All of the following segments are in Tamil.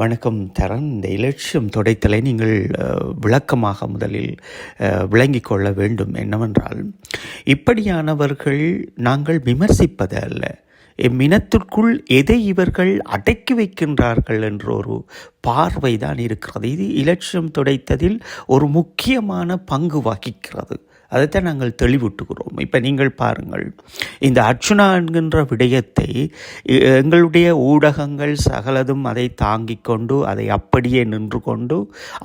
வணக்கம் தரன். இந்த இலட்சியம் துடைத்தலை நீங்கள் விளக்கமாக முதலில் விளங்கி கொள்ள வேண்டும். என்னவென்றால் இப்படியானவர்கள் நாங்கள் விமர்சிப்பது அல்ல. இம்மினத்திற்குள் எதை இவர்கள் அடக்கி வைக்கின்றார்கள் என்ற ஒரு பார்வை தான் இருக்கிறது. இது இலட்சியம் துடைத்ததில் ஒரு முக்கியமான பங்கு வகிக்கிறது. அதைத்தான் நாங்கள் தெளிவிட்டுகிறோம். இப்போ நீங்கள் பாருங்கள் இந்த அர்ச்சுனா என்கின்ற விடயத்தை எங்களுடைய ஊடகங்கள் சகலதும் அதை தாங்கிக் கொண்டு அதை அப்படியே நின்று கொண்டு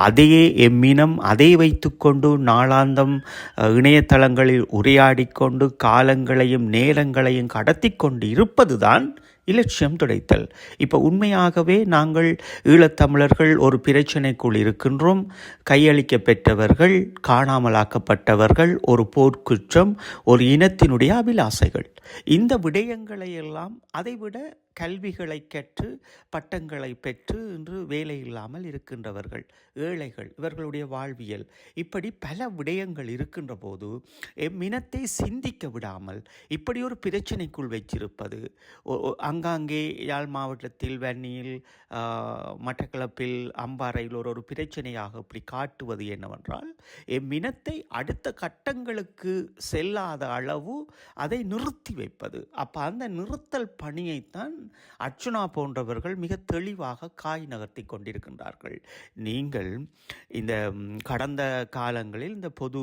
அதையே எம்மினம் அதை வைத்துக்கொண்டு நாளாந்தம் இணையதளங்களில் உரையாடிக்கொண்டு காலங்களையும் நேரங்களையும் கடத்தி கொண்டு இருப்பதுதான் இலட்சியம் துடைத்தல். இப்போ உண்மையாகவே நாங்கள் ஈழத்தமிழர்கள் ஒரு பிரச்சனைக்குள் இருக்கின்றோம். கையளிக்க பெற்றவர்கள் காணாமலாக்கப்பட்டவர்கள் ஒரு போர்க்குற்றம் ஒரு இனத்தினுடைய அபிலாசைகள். இந்த விடயங்களை எல்லாம் அதைவிட கல்விகளை கற்று பட்டங்களை பெற்று இன்று வேலை இல்லாமல் இருக்கின்றவர்கள் ஏழைகள் இவர்களுடைய வாழ்வியல். இப்படி பல விடயங்கள் இருக்கின்ற போது எம்மினத்தை சிந்திக்க விடாமல் இப்படி ஒரு பிரச்சனைக்குள் வச்சிருப்பது அங்காங்கே யாழ் மாவட்டத்தில் வன்னியில் மட்டக்களப்பில் அம்பாறையில் ஒரு ஒரு பிரச்சனையாக இப்படி காட்டுவது என்னவென்றால் எம்மினத்தை அடுத்த கட்டங்களுக்கு செல்லாத அளவு அதை நிறுத்தி வைப்பது. அப்போ அந்த நிறுத்தல் பணியைத்தான் அர்ச்சுனா போன்றவர்கள் மிக தெளிவாக காய் நகர்த்தி கொண்டிருக்கின்றார்கள். நீங்கள் இந்த கடந்த காலங்களில் இந்த பொது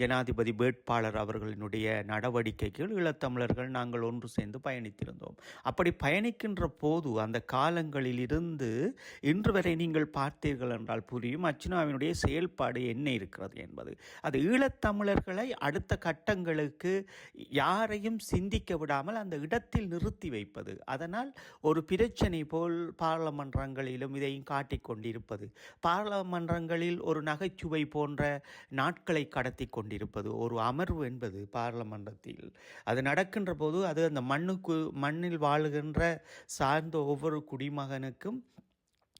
ஜனாதிபதி வேட்பாளர் அவர்களினுடைய நடவடிக்கைகள் ஈழத்தமிழர்கள் நாங்கள் ஒன்று சேர்ந்து பயணித்திருந்தோம். அப்படி பயணிக்கின்ற போது அந்த காலங்களில் இருந்து இன்று வரை நீங்கள் பார்த்தீர்கள் என்றால் புரியும் அர்ச்சுனாவினுடைய செயல்பாடு என்ன இருக்கிறது என்பது. அது ஈழத்தமிழர்களை அடுத்த கட்டங்களுக்கு யாரையும் சிந்திக்க விடாமல் அந்த இடத்தில் நிறுத்தி வைப்பது. அதனால் ஒரு பிரச்சனை போல் பாராளுமன்றங்களிலும் இதையும் காட்டிக் கொண்டிருப்பது. பாராளுமன்றங்களில் ஒரு நகைச்சுவை போன்ற நாட்களை கடத்தி கொண்டிருப்பது ஒரு அமர்வு என்பது பாராளுமன்றத்தில். அது நடக்கின்ற போது அது அந்த மண்ணுக்கு மண்ணில் வாழுகின்ற சார்ந்த ஒவ்வொரு குடிமகனுக்கும்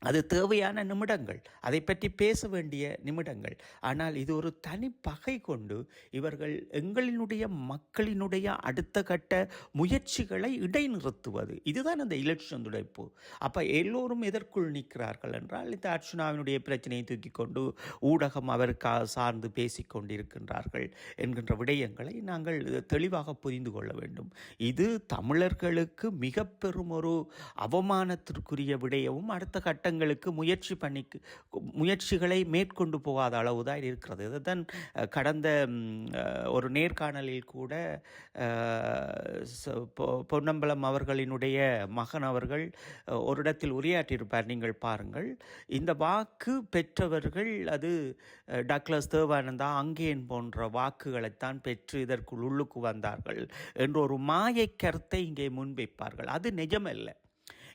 அது தேவையான நிமிடங்கள். அதை பற்றி பேச வேண்டிய நிமிடங்கள். ஆனால் இது ஒரு தனி பகை கொண்டு இவர்கள் எங்களினுடைய மக்களினுடைய அடுத்த கட்ட முயற்சிகளை இடைநிறுத்துவது. இதுதான் அந்த எலெக்ஷன் துடைப்பு. அப்போ எல்லோரும் எதற்குள் நிற்கிறார்கள் என்றால் இந்த அர்ச்சுனாவினுடைய பிரச்சனையை தூக்கி கொண்டு ஊடகம் அவருக்காக சார்ந்து பேசிக் கொண்டிருக்கின்றார்கள் என்கின்ற விடயங்களை நாங்கள் தெளிவாக புரிந்து கொள்ள வேண்டும். இது தமிழர்களுக்கு மிக பெரும் ஒரு அவமானத்திற்குரிய விடயமும் அடுத்த கட்டங்களுக்கு முயற்சி பண்ணி முயற்சிகளை மேற்கொண்டு போகாத அளவு தான் இருக்கிறது இதுதான் கடந்த ஒரு நேர்காணலில் கூட பொ- பொன்னம்பலம் அவர்களினுடைய மகன் அவர்கள் ஒரு இடத்தில் உரையாற்றியிருப்பார். நீங்கள் பாருங்கள் இந்த வாக்கு பெற்றவர்கள் அது அஹ், டக்ளஸ் தேவானந்தா அங்கேன் போன்ற வாக்குகளைத்தான் பெற்று இதற்குள் உள்ளுக்கு வந்தார்கள் என்ற ஒரு மாயை கருத்தை இங்கே முன்வைப்பார்கள். அது நிஜமல்ல.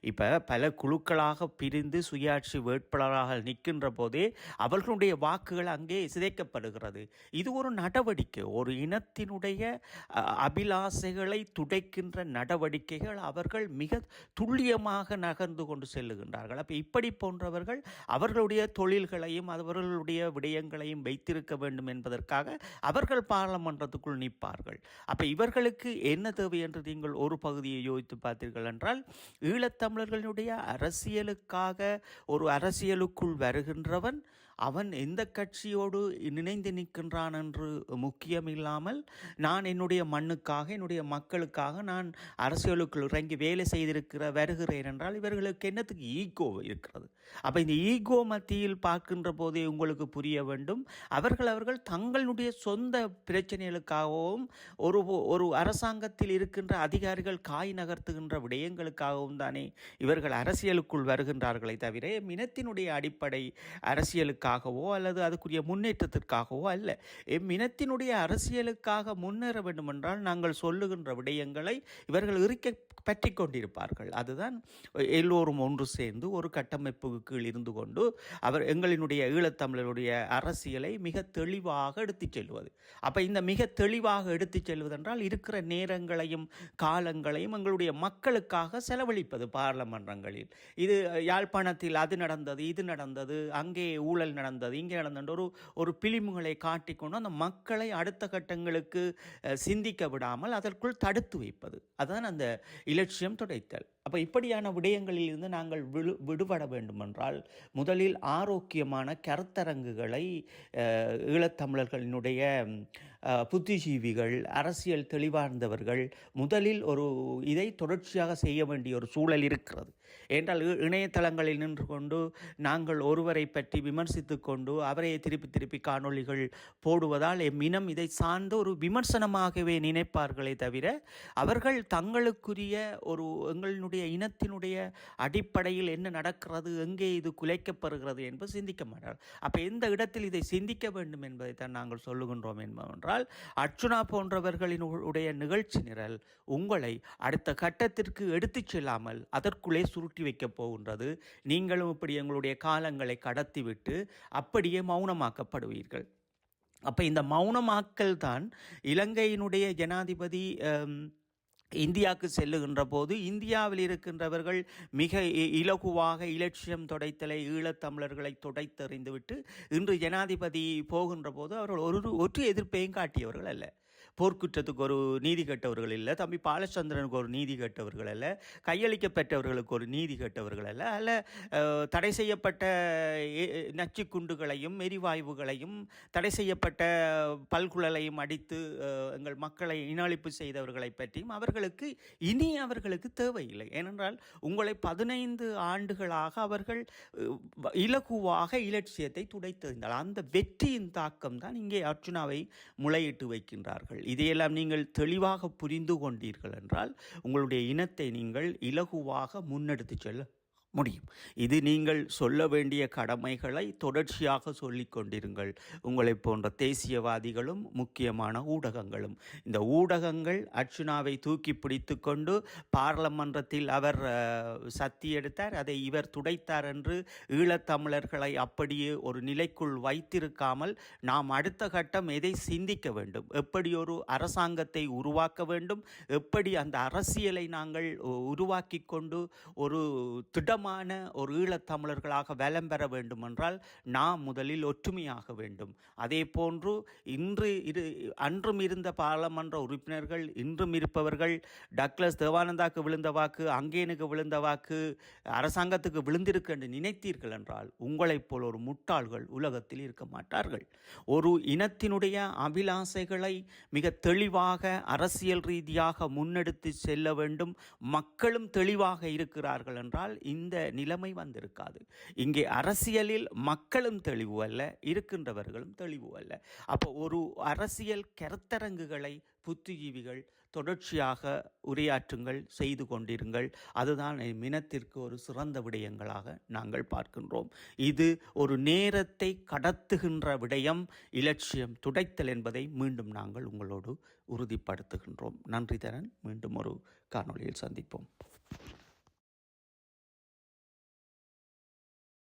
இப்போ பல குழுக்களாக பிரிந்து சுயாட்சி வேட்பாளராக நிற்கின்ற போதே அவர்களுடைய வாக்குகள் அங்கே சிதைக்கப்படுகிறது. இது ஒரு நடவடிக்கை. ஒரு இனத்தினுடைய அபிலாசைகளை துடைக்கின்ற நடவடிக்கைகள் அவர்கள் மிக துல்லியமாக நகர்ந்து கொண்டு செல்லுகின்றார்கள். அப்போ இப்படி போன்றவர்கள் அவர்களுடைய தொழில்களையும் அவர்களுடைய விடயங்களையும் வைத்திருக்க வேண்டும் என்பதற்காக அவர்கள் பாராளுமன்றத்துக்குள் நிற்பார்கள். அப்போ இவர்களுக்கு என்ன தேவை என்று நீங்கள் ஒரு பகுதியை யோசித்து பார்த்தீர்கள் என்றால் ஈழத்தமிழர்களுடைய அரசியலுக்காக ஒரு அரசியலுக்குள் வருகின்றவன். அவன் எந்த கட்சியோடு நினைந்து நிற்கின்றான் என்று முக்கியம் இல்லாமல் நான் என்னுடைய மண்ணுக்காக என்னுடைய மக்களுக்காக நான் அரசியலுக்குள் இறங்கி வேலை செய்திருக்கிற வருகிறேன் என்றால் இவர்களுக்கு என்னத்துக்கு ஈகோ இருக்கிறது? அப்போ இந்த ஈகோ மத்தியில் பார்க்கின்ற போதே உங்களுக்கு புரிய வேண்டும் அவர்கள் அவர்கள் தங்களுடைய சொந்த பிரச்சனைகளுக்காகவும் ஒரு ஒரு அரசாங்கத்தில் இருக்கின்ற அதிகாரிகள் காய் நகர்த்துகின்ற விடயங்களுக்காகவும் தானே இவர்கள் அரசியலுக்குள் வருகின்றார்களே தவிர இனத்தினுடைய அடிப்படை அரசியலுக்கு அரசியலுக்காகவோ அல்லது அதுக்குரிய முன்னேற்றத்திற்காகவோ அல்ல. எம் இனத்தினுடைய அரசியலுக்காக முன்னேற வேண்டுமென்றால் நாங்கள் சொல்லுகின்ற விடயங்களை இவர்கள் இருக்க பற்றி கொண்டிருப்பார்கள். அதுதான் எல்லோரும் ஒன்று சேர்ந்து ஒரு கட்டமைப்புக்கு கீழ் இருந்து கொண்டு அவர் எங்களினுடைய ஈழத்தமிழருடைய அரசியலை மிக தெளிவாக எடுத்துச் செல்வது. அப்போ இந்த மிக தெளிவாக எடுத்துச் செல்வதென்றால் இருக்கிற நேரங்களையும் காலங்களையும் எங்களுடைய மக்களுக்காக செலவழிப்பது பாராளுமன்றங்களில். இது யாழ்ப்பாணத்தில் அது நடந்தது இது நடந்தது அங்கே ஊழல் நடந்தது. இங்கே நடந்த ஒரு ஒரு பிலிமுகளை காட்டிக்கொண்டு அந்த மக்களை அடுத்த கட்டங்களுக்கு சிந்திக்க விடாமல் அதற்குள் தடுத்து வைப்பது. அதுதான் அந்த இலட்சியம் துடைத்தல். அப்போ இப்படியான விடயங்களில் இருந்து நாங்கள் விழு விடுபட வேண்டுமென்றால் முதலில் ஆரோக்கியமான கருத்தரங்குகளை ஈழத்தமிழர்களினுடைய புத்திஜீவிகள் அரசியல் தெளிவார்ந்தவர்கள் முதலில் ஒரு இதை தொடர்ச்சியாக செய்ய வேண்டிய ஒரு சூழல் இருக்கிறது. என்றால் இ- இணையதளங்களில் நின்று கொண்டு நாங்கள் ஒருவரை பற்றி விமர்சித்து கொண்டு அவரை திருப்பி திருப்பி காணொளிகள் போடுவதால் எம்மினம் இதை சார்ந்த ஒரு விமர்சனமாகவே நினைப்பார்களே தவிர அவர்கள் தங்களுக்குரிய ஒரு எங்களுடைய இனத்தினுடைய அடிப்படையில் என்ன நடக்கிறது எங்கே இது குலைக்கப்படுகிறது என்பது சிந்திக்க மாட்டார்கள். அப்போ எந்த இடத்தில் இதை சிந்திக்க வேண்டும் என்பதை தான் நாங்கள் சொல்லுகின்றோம் என்பவென்றால் அர்ச்சுனா போன்றவர்களின் உடைய நிகழ்ச்சி நிரல் உங்களை அடுத்த கட்டத்திற்கு எடுத்துச் செல்லாமல் அதற்குள்ளே சுருட்டி வைக்கப் போகின்றது. நீங்களும் இப்படி எங்களுடைய காலங்களை கடத்திவிட்டு அப்படியே மௌனமாக்கப்படுவீர்கள். அப்போ இந்த மௌனமாக்கல் தான் இலங்கையினுடைய ஜனாதிபதி இந்தியாவுக்கு செல்லுகின்ற போது இந்தியாவில் இருக்கின்றவர்கள் மிக இ- இலகுவாக இலட்சியம் துடைத்தலை ஈழத்தமிழர்களை துடைத்தறிந்துவிட்டு இன்று ஜனாதிபதி போகின்ற போது அவர்கள் ஒரு ஒற்று எதிர்ப்பையும் காட்டியவர்கள் அல்ல. போர்க்குற்றத்துக்கு ஒரு நீதி கட்டவர்கள் இல்லை தம்பி பாலச்சந்திரனுக்கு ஒரு நீதி கட்டவர்கள் அல்ல கையளிக்க பெற்றவர்களுக்கு ஒரு நீதி கட்டவர்கள் அல்ல அல்ல தடை செய்யப்பட்ட நச்சு குண்டுகளையும் எரிவாயுகளையும் தடை செய்யப்பட்ட பல்குழலையும் அடித்து எங்கள் மக்களை இனஅழிப்பு செய்தவர்களை பற்றியும் அவர்களுக்கு இனி அவர்களுக்கு தேவையில்லை. ஏனென்றால் உங்களை பதினைந்து ஆண்டுகளாக அவர்கள் இலகுவாக இலட்சியத்தை துடைத்தறிந்தால் அந்த வெற்றியின் தாக்கம் தான் இங்கே அர்ஜுனாவை முளையிட்டு வைக்கின்றார்கள். இதையெல்லாம் நீங்கள் தெளிவாக புரிந்து கொண்டீர்கள் என்றால் உங்களுடைய இனத்தை நீங்கள் இலகுவாக முன்னெடுத்து செல்ல முடியும். இது நீங்கள் சொல்ல வேண்டிய கடமைகளை தொடர்ச்சியாக சொல்லிக் கொண்டிருங்கள். உங்களைப் போன்ற தேசியவாதிகளும் முக்கியமான ஊடகங்களும். இந்த ஊடகங்கள் அர்ச்சுனாவை தூக்கி பிடித்து கொண்டு பாராளுமன்றத்தில் அவர் சத்தி எடுத்தார். அதை இவர் துடைத்தார் என்று ஈழத்தமிழர்களை அப்படியே ஒரு நிலைக்குள் வைத்திருக்காமல் நாம் அடுத்த கட்டம் எதை சிந்திக்க வேண்டும்? எப்படி ஒரு அரசாங்கத்தை உருவாக்க வேண்டும்? எப்படி அந்த அரசியலை நாங்கள் உருவாக்கி கொண்டு ஒரு திடமான ஒரு ஈழத்தமிழர்களாக வலம் பெற வேண்டுமென்றால் நாம் முதலில் ஒற்றுமையாக வேண்டும். அதே போன்று இன்று இரு அன்றும் இருந்த பாராளுமன்ற உறுப்பினர்கள் இன்றும் இருப்பவர்கள் டக்ளஸ் தேவானந்தாக்கு விழுந்த வாக்கு அங்கேனுக்கு விழுந்த வாக்கு அரசாங்கத்துக்கு விழுந்திருக்கு என்று நினைத்தீர்கள் என்றால் உங்களைப் போல் ஒரு முட்டாள்கள் உலகத்தில் இருக்க மாட்டார்கள். ஒரு இனத்தினுடைய அபிலாசைகளை மிக தெளிவாக அரசியல் ரீதியாக முன்னெடுத்து செல்ல வேண்டும். மக்களும் தெளிவாக இருக்கிறார்கள் என்றால் இந்த இந்த நிலைமை வந்திருக்காது. இங்கே அரசியலில் மக்களும் தெளிவு அல்ல இருக்கின்றவர்களும் தெளிவு அல்ல. அப்போ ஒரு அரசியல் கருத்தரங்குகளை புத்திஜீவிகள் தொடர்ச்சியாக உரையாற்றுங்கள் செய்து கொண்டிருங்கள். அதுதான் மினத்திற்கு ஒரு சிறந்த விடயங்களாக நாங்கள் பார்க்கின்றோம். இது ஒரு நேரத்தை கடத்துகின்ற விடயம் இலட்சியம் துடைத்தல் என்பதை மீண்டும் நாங்கள் உங்களோடு உறுதிப்படுத்துகின்றோம். நன்றி தரன். மீண்டும் ஒரு காணொளியில் சந்திப்போம்.